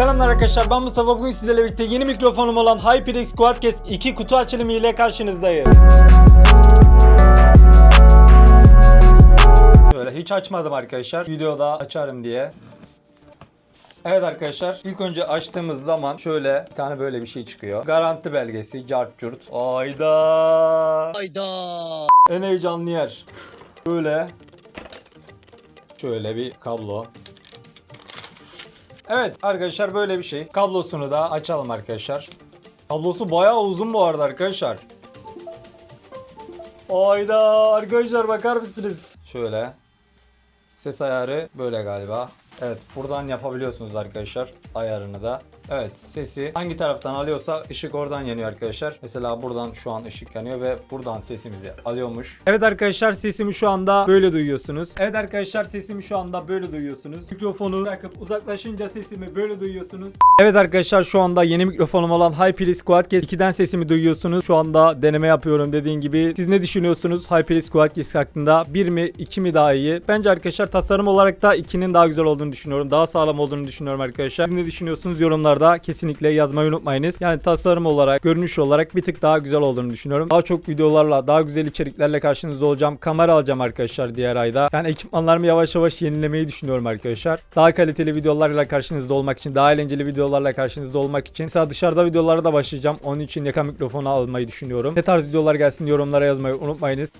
Selamlar arkadaşlar ben Mustafa bugün sizlerle birlikte yeni mikrofonum olan HyperX Quadcast 2 kutu açılımı ile karşınızdayım. Böyle hiç açmadım arkadaşlar videoda açarım diye. Evet arkadaşlar ilk önce açtığımız zaman şöyle bir tane böyle bir şey çıkıyor. Garanti belgesi cart curt. Ayda. Hayda. En heyecanlı yer. Böyle. Şöyle bir kablo. Evet arkadaşlar böyle bir şey. Kablosunu da açalım arkadaşlar. Kablosu bayağı uzun bu arada arkadaşlar. Ayda arkadaşlar bakar mısınız? Şöyle. Ses ayarı böyle galiba. Evet buradan yapabiliyorsunuz arkadaşlar ayarını da. Evet sesi hangi taraftan alıyorsa ışık oradan yanıyor arkadaşlar. Mesela buradan şu an ışık yanıyor ve buradan sesimizi alıyormuş. Evet arkadaşlar sesimi şu anda böyle duyuyorsunuz. Evet arkadaşlar sesimi şu anda böyle duyuyorsunuz. Mikrofonu bırakıp uzaklaşınca sesimi böyle duyuyorsunuz. Evet arkadaşlar şu anda yeni mikrofonum olan HyperX Quadcast 2'den sesimi duyuyorsunuz. Şu anda deneme yapıyorum dediğin gibi. Siz ne düşünüyorsunuz HyperX Quadcast hakkında? 1 mi 2 mi daha iyi? Bence arkadaşlar tasarım olarak da 2'nin daha güzel olduğunu düşünüyorum. Daha sağlam olduğunu düşünüyorum arkadaşlar. Siz ne düşünüyorsunuz yorumlarda kesinlikle yazmayı unutmayınız. Yani tasarım olarak, görünüş olarak bir tık daha güzel olduğunu düşünüyorum. Daha çok videolarla, daha güzel içeriklerle karşınızda olacağım. Kamera alacağım arkadaşlar diğer ayda. Yani ekipmanlarımı yavaş yavaş yenilemeyi düşünüyorum arkadaşlar. Daha kaliteli videolarla karşınızda olmak için, daha eğlenceli videolarla karşınızda olmak için. Mesela dışarıda videolara da başlayacağım. Onun için yaka mikrofonu almayı düşünüyorum. Ne tarz videolar gelsin yorumlara yazmayı unutmayınız.